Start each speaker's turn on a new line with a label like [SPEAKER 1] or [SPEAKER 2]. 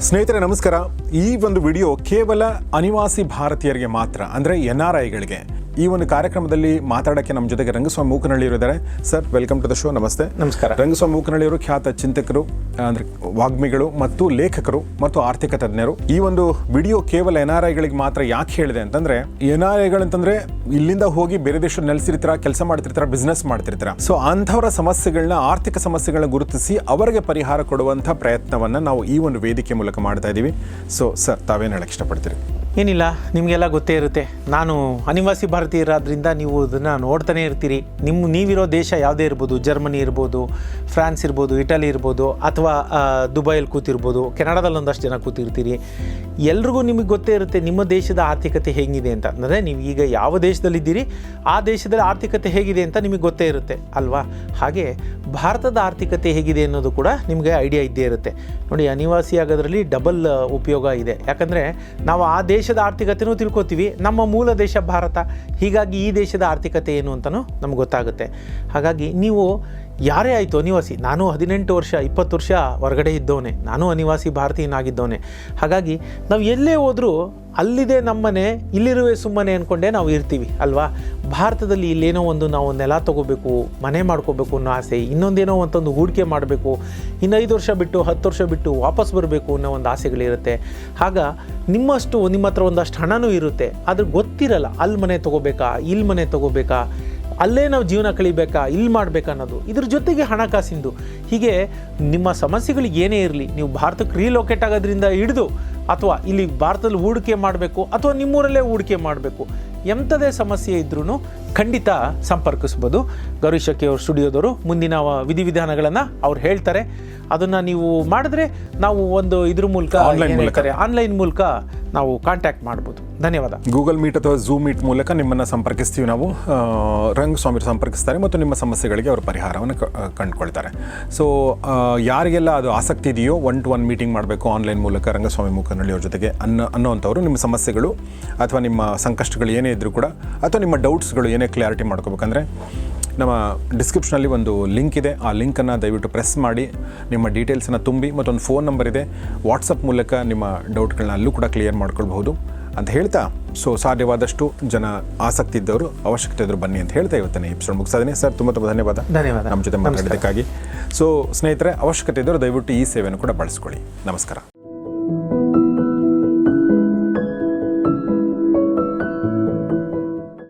[SPEAKER 1] ಸ್ನೇಹಿತರೆ ನಮಸ್ಕಾರ. ಈ ಒಂದು ವಿಡಿಯೋ ಕೇವಲ ಅನಿವಾಸಿ ಭಾರತೀಯರಿಗೆ ಮಾತ್ರ ಅಂದರೆ ಎನ್ ಆರ್ ಐಗಳಿಗೆ ಈ ಒಂದು ಕಾರ್ಯಕ್ರಮದಲ್ಲಿ ಮಾತಾಡೋಕ್ಕೆ ನಮ್ಮ ಜೊತೆಗೆ ರಂಗಸ್ವಾಮಿ ಮೂಕನಹಳ್ಳಿ ಇದ್ದಾರೆ. Sir welcome to the show ನಮಸ್ತೆ.
[SPEAKER 2] ನಮಸ್ಕಾರ.
[SPEAKER 1] ರಂಗಸ್ವಾಮಿ ಮೂಕನಹಳ್ಳಿಯವರು ಖ್ಯಾತ ಚಿಂತಕರು ಅಂದರೆ ವಾಗ್ಮಿಗಳು ಮತ್ತು ಲೇಖಕರು ಮತ್ತು ಆರ್ಥಿಕ ತಜ್ಞರು. ಈ ಒಂದು ವಿಡಿಯೋ ಕೇವಲ ಎನ್ ಆರ್ ಐಗಳಿಗೆ ಮಾತ್ರ ಯಾಕೆ ಹೇಳಿದೆ ಅಂತಂದ್ರೆ ಎನ್ ಆರ್ ಐಗಳಂತಂದ್ರೆ ಇಲ್ಲಿಂದ ಹೋಗಿ ಬೇರೆ ದೇಶ ನೆಲೆಸಿರ್ತೀರ ಕೆಲಸ ಮಾಡ್ತಿರ್ತಾರ ಬಿಸ್ನೆಸ್ ಮಾಡ್ತಿರ್ತಾರ. ಸೊ ಅಂಥವರ ಸಮಸ್ಯೆಗಳನ್ನ ಆರ್ಥಿಕ ಸಮಸ್ಯೆಗಳನ್ನ ಗುರುತಿಸಿ ಅವರಿಗೆ ಪರಿಹಾರ ಕೊಡುವಂಥ ಪ್ರಯತ್ನವನ್ನ ನಾವು ಈ ಒಂದು ವೇದಿಕೆ ಮೂಲಕ ಮಾಡ್ತಾ ಇದ್ದೀವಿ. ಸೊ ಸರ್ ತಾವೇನು ಹೇಳಕ್ಕೆ ಇಷ್ಟಪಡ್ತೀರಿ?
[SPEAKER 2] ಏನಿಲ್ಲ, ನಿಮಗೆಲ್ಲ ಗೊತ್ತೇ ಇರುತ್ತೆ. ನಾನು ಅನಿವಾಸಿ ಭಾರತೀಯರಾದ್ರಿಂದ ನೀವು ಅದನ್ನು ನೋಡ್ತಾನೆ ಇರ್ತೀರಿ. ನಿಮ್ಮ ನೀವಿರೋ ದೇಶ ಯಾವುದೇ ಇರ್ಬೋದು, ಜರ್ಮನಿ ಇರ್ಬೋದು, ಫ್ರಾನ್ಸ್ ಇರ್ಬೋದು, ಇಟಲಿ ಇರ್ಬೋದು, ಅಥವಾ ದುಬೈಯಲ್ಲಿ ಕೂತಿರ್ಬೋದು, ಕೆನಡಾದಲ್ಲಿ ಒಂದಷ್ಟು ಜನ ಕೂತಿರ್ತೀರಿ. ಎಲ್ರಿಗೂ ನಿಮಗೆ ಗೊತ್ತೇ ಇರುತ್ತೆ ನಿಮ್ಮ ದೇಶದ ಆರ್ಥಿಕತೆ ಹೇಗಿದೆ ಅಂತ. ಅಂದರೆ ನೀವು ಈಗ ಯಾವ ದೇಶದಲ್ಲಿದ್ದೀರಿ, ಆ ದೇಶದಲ್ಲಿ ಆರ್ಥಿಕತೆ ಹೇಗಿದೆ ಅಂತ ನಿಮಗೆ ಗೊತ್ತೇ ಇರುತ್ತೆ, ಅಲ್ವಾ? ಹಾಗೆ ಭಾರತದ ಆರ್ಥಿಕತೆ ಹೇಗಿದೆ ಅನ್ನೋದು ಕೂಡ ನಿಮಗೆ ಐಡಿಯಾ ಇದ್ದೇ ಇರುತ್ತೆ. ನೋಡಿ, ಅನಿವಾಸಿ ಆಗೋದ್ರಲ್ಲಿ ಡಬಲ್ ಉಪಯೋಗ ಇದೆ. ಯಾಕಂದರೆ ನಾವು ಆ ದೇಶದ ಆರ್ಥಿಕತೆನೂ ತಿಳ್ಕೊತೀವಿ. ನಮ್ಮ ಮೂಲ ದೇಶ ಭಾರತ. ಹೀಗಾಗಿ ಈ ದೇಶದ ಆರ್ಥಿಕತೆ ಏನು ಅಂತಲೂ ನಮ್ಗೆ ಗೊತ್ತಾಗುತ್ತೆ. ಹಾಗಾಗಿ ನೀವು ಯಾರೇ ಆಯಿತು ಅನಿವಾಸಿ, ನಾನು ಹದಿನೆಂಟು ವರ್ಷ, ಇಪ್ಪತ್ತು ವರ್ಷ ಹೊರಗಡೆ ಇದ್ದವನೇ, ನಾನು ಅನಿವಾಸಿ ಭಾರತೀಯನಾಗಿದ್ದವನೇ. ಹಾಗಾಗಿ ನಾವು ಎಲ್ಲೇ ಹೋದರೂ ಅಲ್ಲಿದೆ ನಮ್ಮನೆ, ಇಲ್ಲಿರುವೆ ಸುಮ್ಮನೆ ಅಂದ್ಕೊಂಡೇ ನಾವು ಇರ್ತೀವಿ, ಅಲ್ವಾ? ಭಾರತದಲ್ಲಿ ಇಲ್ಲೇನೋ ಒಂದು ನಾವು ನೆಲ ತೊಗೋಬೇಕು, ಮನೆ ಮಾಡ್ಕೋಬೇಕು ಅನ್ನೋ ಆಸೆ, ಇನ್ನೊಂದೇನೋ ಒಂದೊಂದು ಹೂಡಿಕೆ ಮಾಡಬೇಕು, ಇನ್ನು ಐದು ವರ್ಷ ಬಿಟ್ಟು, ಹತ್ತು ವರ್ಷ ಬಿಟ್ಟು ವಾಪಸ್ ಬರಬೇಕು ಅನ್ನೋ ಒಂದು ಆಸೆಗಳಿರುತ್ತೆ. ಆಗ ನಿಮ್ಮಷ್ಟು, ನಿಮ್ಮ ಹತ್ರ ಒಂದಷ್ಟು ಹಣನೂ ಇರುತ್ತೆ, ಆದರೆ ಗೊತ್ತಿರಲ್ಲ, ಅಲ್ಲಿ ಮನೆ ತೊಗೋಬೇಕಾ, ಇಲ್ಲಿ ಮನೆ ತೊಗೋಬೇಕಾ ಅಲ್ಲೇ ನಾವು ಜೀವನ ಕಳಿಬೇಕಾ ಇಲ್ಲಿ ಮಾಡಬೇಕಾ ಅನ್ನೋದು. ಇದ್ರ ಜೊತೆಗೆ ಹಣಕಾಸಿಂದು. ಹೀಗೆ ನಿಮ್ಮ ಸಮಸ್ಯೆಗಳು ಏನೇ ಇರಲಿ, ನೀವು ಭಾರತಕ್ಕೆ ರೀಲೊಕೇಟ್ ಆಗೋದ್ರಿಂದ ಹಿಡಿದು, ಅಥವಾ ಇಲ್ಲಿ ಭಾರತದಲ್ಲಿ ಹೂಡಿಕೆ ಮಾಡಬೇಕು, ಅಥವಾ ನಿಮ್ಮೂರಲ್ಲೇ ಹೂಡಿಕೆ ಮಾಡಬೇಕು, ಎಂಥದೇ ಸಮಸ್ಯೆ ಇದ್ರೂ ಖಂಡಿತ ಸಂಪರ್ಕಿಸ್ಬೋದು ಗೌರಿ ಶೆಟ್ಟಿ ಅವ್ರ ಸ್ಟುಡಿಯೋದವರು ಮುಂದಿನ ವಿಧಿವಿಧಾನಗಳನ್ನು ಅವ್ರು ಹೇಳ್ತಾರೆ. ಅದನ್ನು ನೀವು ಮಾಡಿದ್ರೆ ನಾವು ಒಂದು ಇದ್ರ ಮೂಲಕ. ಆನ್ಲೈನ್ ಮೂಲಕ. ನಾವು ಕಾಂಟ್ಯಾಕ್ಟ್ ಮಾಡ್ಬೋದು. ಧನ್ಯವಾದ.
[SPEAKER 1] ಗೂಗಲ್ ಮೀಟ್ ಅಥವಾ ಝೂಮ್ ಮೀಟ್ ಮೂಲಕ ನಿಮ್ಮನ್ನು ಸಂಪರ್ಕಿಸ್ತೀವಿ ನಾವು. ರಂಗ ರಂಗಸ್ವಾಮಿ ಸಂಪರ್ಕಿಸ್ತಾರೆ ಮತ್ತು ನಿಮ್ಮ ಸಮಸ್ಯೆಗಳಿಗೆ ಅವರು ಪರಿಹಾರವನ್ನು ಕಂಡುಕೊಳ್ತಾರೆ. ಸೊ ಯಾರಿಗೆಲ್ಲ ಅದು ಆಸಕ್ತಿ ಇದೆಯೋ ಒನ್ ಟು ಒನ್ ಮೀಟಿಂಗ್ ಮಾಡಬೇಕು ಆನ್ಲೈನ್ ಮೂಲಕ ರಂಗಸ್ವಾಮಿ ಮುಖನಳ್ಳಿಯವ್ರ ಅವ್ರ ಜೊತೆಗೆ ಅನ್ನೋ ಅನ್ನೋವಂಥವ್ರು ನಿಮ್ಮ ಸಮಸ್ಯೆಗಳು ಅಥವಾ ನಿಮ್ಮ ಸಂಕಷ್ಟಗಳು ಏನೇ ಇದ್ದರೂ ಕೂಡ ಅಥವಾ ನಿಮ್ಮ ಡೌಟ್ಸ್ಗಳು ಏನೇ ಕ್ಲಾರಿಟಿ ಮಾಡ್ಕೋಬೇಕಂದ್ರೆ ನಮ್ಮ ಡಿಸ್ಕ್ರಿಪ್ಷನಲ್ಲಿ ಒಂದು ಲಿಂಕ್ ಇದೆ. ಆ ಲಿಂಕನ್ನು ದಯವಿಟ್ಟು ಪ್ರೆಸ್ ಮಾಡಿ. ನಿಮ್ಮ ಡೀಟೇಲ್ಸನ್ನು ತುಂಬಿ ಮತ್ತೊಂದು ಫೋನ್ ನಂಬರ್ ಇದೆ. ವಾಟ್ಸಪ್ ಮೂಲಕ ನಿಮ್ಮ ಡೌಟ್ಗಳನ್ನ ಅಲ್ಲೂ ಕೂಡ ಕ್ಲಿಯರ್ ಮಾಡ್ಕೊಳ್ಬಹುದು. ಅಂತ ಹೇಳ್ತಾ ಸೊ ಸಾಧ್ಯವಾದಷ್ಟು ಜನ ಆಸಕ್ತಿ ಇದ್ದವರು ಅವಶ್ಯಕತೆ ಇದ್ರು ಬನ್ನಿ ಅಂತ ಹೇಳ್ತಾ ಇವತ್ತಿನ ಎಪಿಸೋಡ್ ಮುಗಿಸ್ತಾ ಇದ್ದೀನಿ ಸರ್ ತುಂಬ ತುಂಬ ಧನ್ಯವಾದ.
[SPEAKER 2] ಧನ್ಯವಾದ.
[SPEAKER 1] ನಮ್ಮ ಜೊತೆ ಮಾತಾಡೋದಕ್ಕಾಗಿ ಸೊ ಸ್ನೇಹಿತರೆ ಅವಶ್ಯಕತೆ ಇದ್ದರು ದಯವಿಟ್ಟು ಈ ಸೇವೆಯನ್ನು ಕೂಡ ಬಳಸ್ಕೊಳ್ಳಿ. ನಮಸ್ಕಾರ.